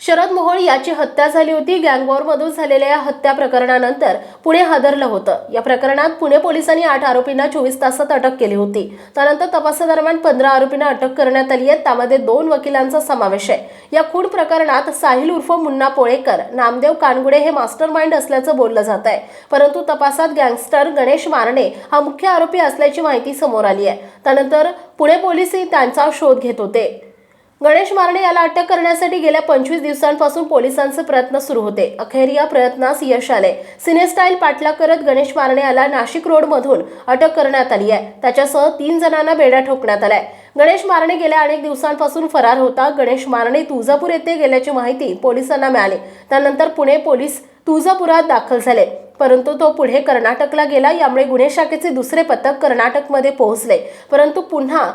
शरद मोहोळ याची हत्या झाली होती. गँगवॉरमधून झालेल्या या हत्या प्रकरणानंतर पुणे हादरलं होतं. या प्रकरणात पुणे पोलिसांनी आठ आरोपींना चोवीस तासात अटक केली होती. त्यानंतर तपासादरम्यान पंधरा आरोपींना अटक करण्यात आली आहे. त्यामध्ये दोन वकिलांचा समावेश आहे. या खून प्रकरणात साहिल उर्फ मुन्ना पोळेकर नामदेव कानगुडे हे मास्टर माइंड असल्याचं बोललं जात आहे. परंतु तपासात गँगस्टर गणेश मारणे हा मुख्य आरोपी असल्याची माहिती समोर आली आहे. त्यानंतर पुणे पोलीसही त्यांचा शोध घेत होते. गणेश मारणे याला अटक करण्यासाठी गेल्या पंचवीस दिवसांपासून पोलिसांचे प्रयत्न सुरू होते. अखेर या प्रयत्नास यश आले. सिनेस्टाईल पाठलाग करत गणेश मारणे याला नाशिक रोडमधून अटक करण्यात आली आहे. त्याच्यासह तीन जणांना बेड्या ठोकण्यात आलाय गणेश मारणे गेल्या अनेक दिवसांपासून फरार होता. गणेश मारणे तुळजापूर येथे गेल्याची माहिती पोलिसांना मिळाली. त्यानंतर पुणे पोलीस तुळजापुरात दाखल झाले. परंतु तो पुढे कर्नाटकला गेला. यामुळे गुन्हे शाखेचे दुसरे पथक कर्नाटकमध्ये पोहोचले. परंतु पुन्हा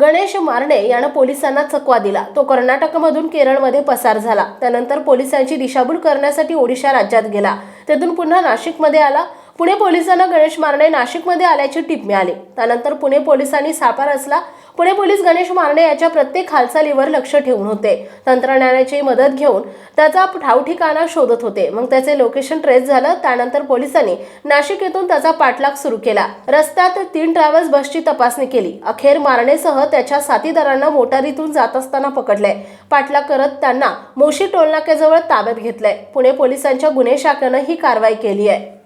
गणेश मारणे यानं पोलिसांना चकवा दिला. तो कर्नाटकमधून केरळमध्ये पसार झाला. त्यानंतर पोलिसांची दिशाभूल करण्यासाठी ओडिशा राज्यात गेला. तेथून पुन्हा नाशिकमध्ये आला. पुणे पोलिसांना गणेश मारणे नाशिकमध्ये आल्याची टीप मिळाली. त्यानंतर पुणे पोलिसांनी सापा रचला पुणे पोलीस गणेश मारणे याच्या प्रत्येक हालचालीवर लक्ष ठेवून होते. तंत्रज्ञानाची मदत घेऊन त्याचा ठावठिकाणा शोधत होते. मग त्याचे लोकेशन ट्रेस झालं त्यानंतर पोलिसांनी नाशिक येथून त्याचा पाठलाग सुरू केला. रस्त्यात तीन ट्रॅव्हल्स बसची तपासणी केली. अखेर मारणेसह त्याच्या साथीदारांना मोटारीतून जात असताना पकडले. पाठलाग करत त्यांना मोशी टोलनाक्याजवळ ताब्यात घेतलंय. पुणे पोलिसांच्या गुन्हे शाखेनं ही कारवाई केली आहे.